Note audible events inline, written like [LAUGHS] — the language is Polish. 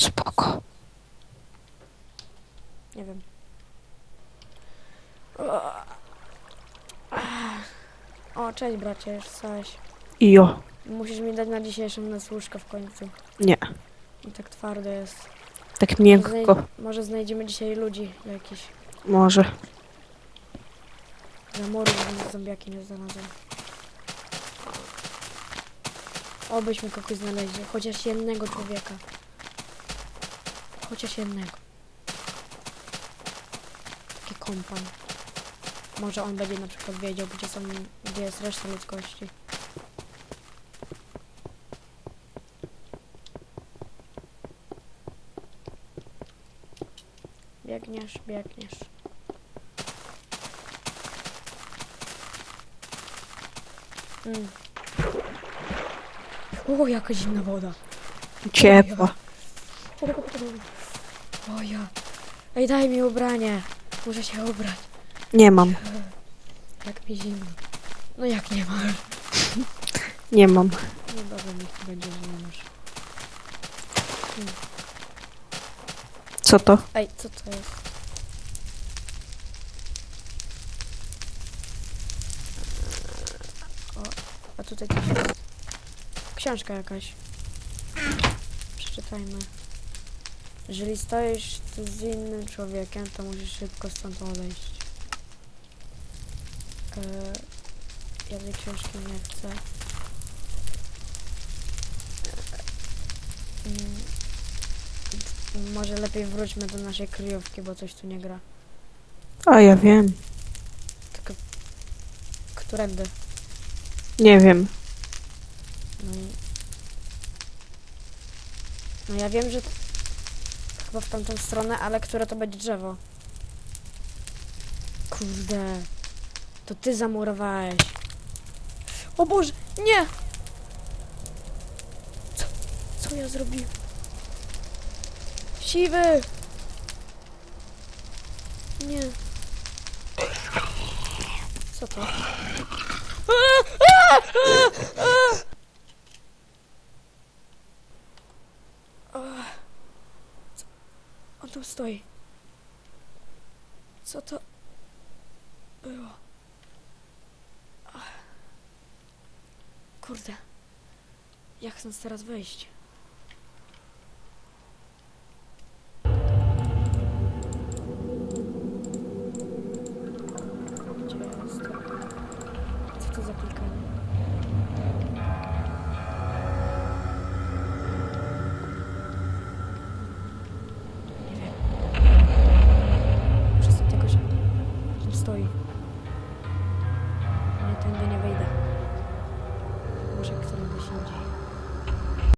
Spoko. Nie wiem. O, cześć bracie, już wstałeś. Jo. Musisz mi dać na dzisiejszą łóżka w końcu. Nie. I tak twardo jest. Tak miękko. znaj- może znajdziemy dzisiaj ludzi jakichś. Może. Zamory, żeby zombiaki nie znalazłem. Obyśmy kogoś znaleźli. Chociaż jednego człowieka. Chociaż jednego. Taki kompan. Może on będzie na przykład wiedział, gdzie są, gdzie jest reszta ludzkości. Biegniesz, biegniesz. Mm. O, jaka zimna woda. Ciepła. O ja. Ej, daj mi ubranie. Muszę się ubrać. Nie mam. Jak mi zimno. No jak nie masz? [LAUGHS] Nie mam. No dobra, niech to będzie, że nie masz. Co to? Ej, co to jest? O, a tutaj coś jest. Książka jakaś. Przeczytajmy. Jeżeli stoisz tu z innym człowiekiem, to musisz szybko stąd odejść. Eee, ja tej książki nie chcę. Mm, może lepiej wróćmy do naszej kryjówki, bo coś tu nie gra. A ja wiem. Tylko... Którędy? Nie wiem. No i... No ja wiem, że... Chyba w tamtą stronę, ale które to będzie drzewo? Kurde. To ty zamurowałeś. O Boże, nie! Co, co ja zrobiłem? Siwy! Nie. Co to? Ach. Co? On tu stoi. Co to było? Kurde. Jak chcę teraz wyjść? Tędy nie wyjdę. Może którymś indziej.